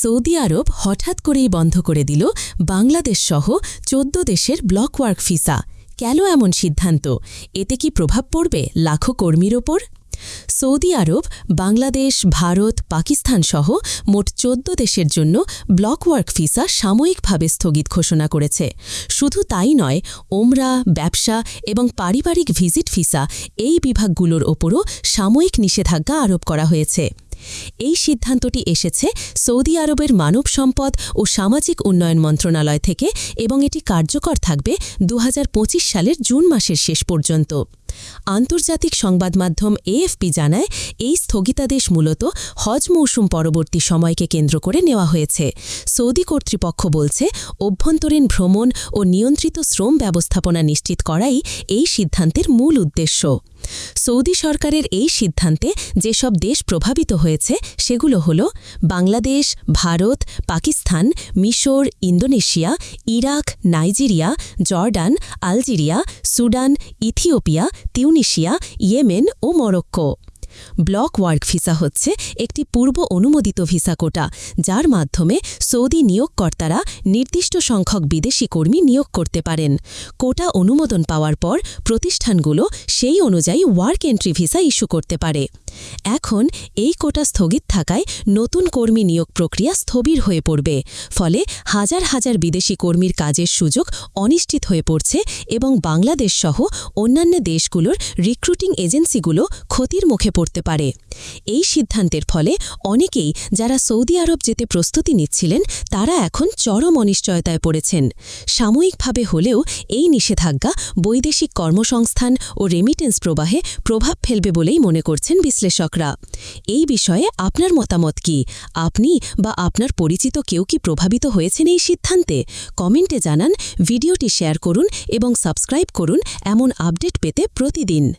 Saudi আরব হঠাৎ করেই বন্ধ করে দিল বাংলাদেশ সহ চোদ্দ দেশের ব্লক ওয়ার্ক ভিসা। কেন এমন সিদ্ধান্ত? এতে কি প্রভাব পড়বে লাখো কর্মীর ওপর? সৌদি আরব, বাংলাদেশ, ভারত, পাকিস্তান সহ মোট চোদ্দ দেশের জন্য ব্লক ওয়ার্ক ভিসা সাময়িকভাবে স্থগিত ঘোষণা করেছে। শুধু তাই নয়, ওমরা, ব্যবসা এবং পারিবারিক ভিজিট ভিসা এই বিভাগগুলোর ওপরও সাময়িক নিষেধাজ্ঞা আরোপ করা হয়েছে। এই সিদ্ধান্তটি এসেছে সৌদি আরবের মানব সম্পদ ও সামাজিক উন্নয়ন মন্ত্রণালয় থেকে এবং এটি কার্যকর থাকবে দু হাজার পঁচিশ সালের জুন মাসের শেষ পর্যন্ত। আন্তর্জাতিক সংবাদ মাধ্যম এএফপি জানায়, এই স্থগিতাদেশ মূলত হজ মৌসুম পরবর্তী সময়কে কেন্দ্র করে নেওয়া হয়েছে। সৌদি কর্তৃপক্ষ বলছে, অভ্যন্তরীণ ভ্রমণ ও নিয়ন্ত্রিত শ্রম ব্যবস্থাপনা নিশ্চিত করাই এই সিদ্ধান্তের মূল উদ্দেশ্য। সৌদি সরকারের এই সিদ্ধান্তে যেসব দেশ প্রভাবিত হয়েছে, সেগুলো হল বাংলাদেশ, ভারত, পাকিস্তান, মিশর, Indonesia, Iraq, Nigeria, Jordan, Algeria, Sudan, Ethiopia, Tunisia, Yemen ও মরক্কো। ব্লক ওয়ার্ক ভিসা হচ্ছে একটি পূর্ব অনুমোদিত ভিসা কোটা, যার মাধ্যমে সৌদি নিয়োগকর্তারা নির্দিষ্ট সংখ্যক বিদেশি কর্মী নিয়োগ করতে পারেন। কোটা অনুমোদন পাওয়ার পর প্রতিষ্ঠানগুলো সেই অনুযায়ী ওয়ার্ক এন্ট্রি ভিসা ইস্যু করতে পারে। এখন এই কোটা স্থগিত থাকায় নতুন কর্মী নিয়োগ প্রক্রিয়া স্থবির হয়ে পড়বে। ফলে হাজার হাজার বিদেশি কর্মীর কাজের সুযোগ অনিশ্চিত হয়ে পড়ছে এবং বাংলাদেশ সহ অন্যান্য দেশগুলোর রিক্রুটিং এজেন্সিগুলো ক্ষতির মুখে পড়তে পারে। এই সিদ্ধান্তের ফলে অনেকেই যারা সৌদি আরব যেতে প্রস্তুতি নিচ্ছিলেন, তারা এখন চরম অনিশ্চয়তায় পড়েছেন। সাময়িকভাবে হলেও এই নিষেধাজ্ঞা বৈদেশিক কর্মসংস্থান ও রেমিটেন্স প্রবাহে প্রভাব ফেলবে বলেই মনে করছেন বিশ্লেষকরা। এই বিষয়ে আপনার মতামত কি? আপনি বা আপনার পরিচিত কেউ কি প্রভাবিত হয়েছেন এই সিদ্ধান্তে? কমেন্টে জানান, ভিডিওটি শেয়ার করুন এবং সাবস্ক্রাইব করুন, এমন আপডেট পেতে প্রতিদিন।